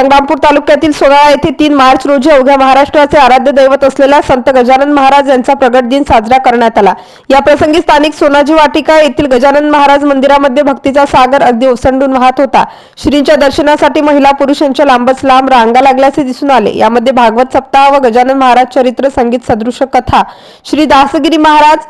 संग्रामपूर तालुक्यातील सोनाळा येथे तीन मार्च रोजी अवघ्या महाराष्ट्राचे आराध्य दैवत असलेला संत गजानन महाराज यांचा प्रगट दिन साजरा करण्यात आला. या प्रसंगी स्थानिक सोनाजी वाटिका येथील गजानन महाराज मंदिरामध्ये भक्तीचा सागर अगदी ओसंडून वाहत होता. श्रींच्या दर्शनासाठी महिला पुरुषांच्या लांबच लांब रांगा लागल्याचे दिसून आले. यामध्ये भागवत सप्ताह व गजानन महाराज चरित्र संगीत सदृश कथा. श्री दासगिरी महाराज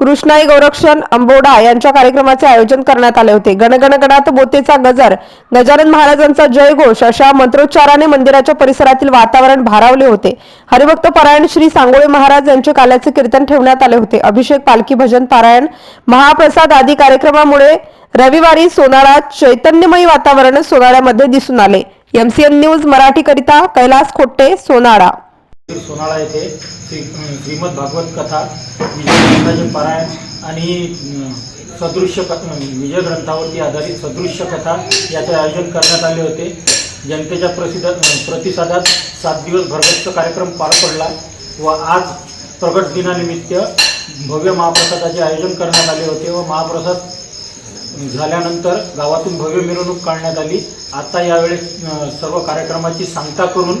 कृष्णाई गोरक्षण अंबोडा यांच्या कार्यक्रमाचे आयोजन करण्यात आले होते. गणगणगणात बोतेचा गजर. गजानन महाराजांचा जयघोष अशा मंत्रोच्चाराने मंदिराच्या परिसरातील वातावरण भारावले होते. हरिभक्त पारायण श्री सांगोळे महाराज यांचे काल्याचे कीर्तन ठेवण्यात आले होते. अभिषेक पालखी भजन पारायण महाप्रसाद आदी कार्यक्रमामुळे रविवारी सोनाळा चैतन्यमयी वातावरण सोनाळ्यामध्ये दिसून आले. एमसीएन न्यूज मराठीकरिता कैलास खोट्टे सोनाळा. सोनाळा येथे श्री श्रीमद भागवत कथा विजय पारायण आणि सदृश्य क विजय ग्रंथावरती आधारित सदृश्य कथा याचे आयोजन करण्यात आले होते. जनतेच्या प्रसिद्ध प्रतिसादात सात दिवस भरगच्च कार्यक्रम पार पडला व आज प्रगट दिनानिमित्त भव्य महाप्रसादाचे आयोजन करण्यात आले होते व महाप्रसाद झाल्यानंतर गावातून भव्य मिरवणूक काढण्यात आली. आता यावेळेस सर्व कार्यक्रमाची सांगता करून